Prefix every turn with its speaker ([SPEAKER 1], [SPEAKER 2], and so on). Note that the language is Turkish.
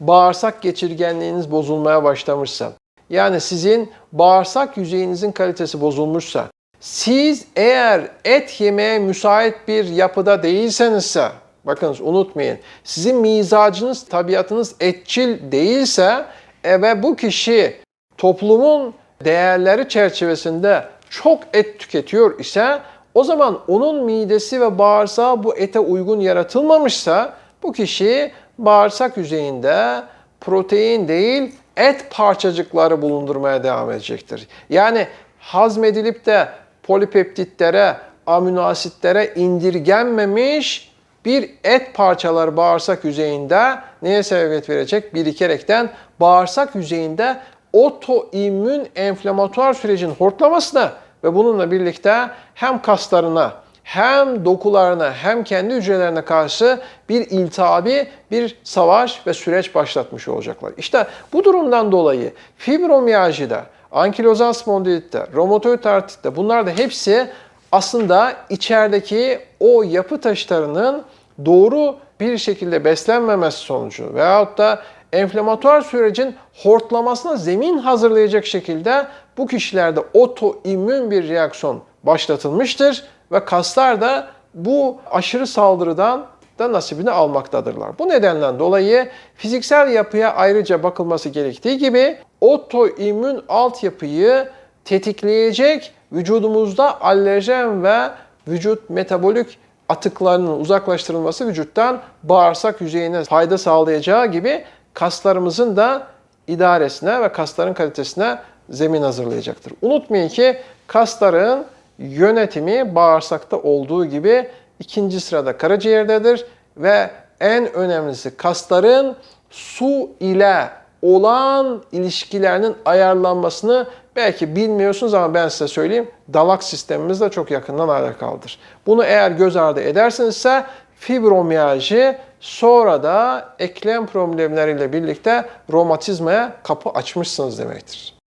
[SPEAKER 1] bağırsak geçirgenliğiniz bozulmaya başlamışsa, yani sizin bağırsak yüzeyinizin kalitesi bozulmuşsa, siz eğer et yemeye müsait bir yapıda değilsenizse, bakınız unutmayın, sizin mizacınız, tabiatınız etçil değilse e, ve bu kişi toplumun değerleri çerçevesinde çok et tüketiyor ise o zaman onun midesi ve bağırsağı bu ete uygun yaratılmamışsa bu kişi bağırsak yüzeyinde protein değil et parçacıkları bulundurmaya devam edecektir. Yani hazmedilip de polipeptitlere, amino asitlere indirgenmemiş bir et parçaları bağırsak yüzeyinde neye sebebiyet verecek? Birikerekten bağırsak yüzeyinde otoimmün enflamatuar sürecin hortlamasına ve bununla birlikte hem kaslarına hem dokularına hem kendi hücrelerine karşı bir iltihabi bir savaş ve süreç başlatmış olacaklar. İşte bu durumdan dolayı fibromiyajide, ankilozal spondilitte, romatoid artritte bunlar da hepsi aslında içerideki o yapı taşlarının doğru bir şekilde beslenmemesi sonucu veyahut da enflamatuar sürecin hortlamasına zemin hazırlayacak şekilde bu kişilerde otoimmün bir reaksiyon başlatılmıştır ve kaslar da bu aşırı saldırıdan da nasibini almaktadırlar. Bu nedenden dolayı fiziksel yapıya ayrıca bakılması gerektiği gibi otoimmün altyapıyı tetikleyecek vücudumuzda alerjen ve vücut metabolik atıklarının uzaklaştırılması vücuttan bağırsak yüzeyine fayda sağlayacağı gibi kaslarımızın da idaresine ve kasların kalitesine zemin hazırlayacaktır. Unutmayın ki kasların yönetimi bağırsakta olduğu gibi ikinci sırada karaciğerdedir ve en önemlisi kasların su ile olan ilişkilerinin ayarlanmasını belki bilmiyorsunuz ama ben size söyleyeyim. Dalak sistemimizle çok yakından alakalıdır. Bunu eğer göz ardı edersinizse fibromiyajı sonra da eklem problemleriyle birlikte romatizmaya kapı açmışsınız demektir.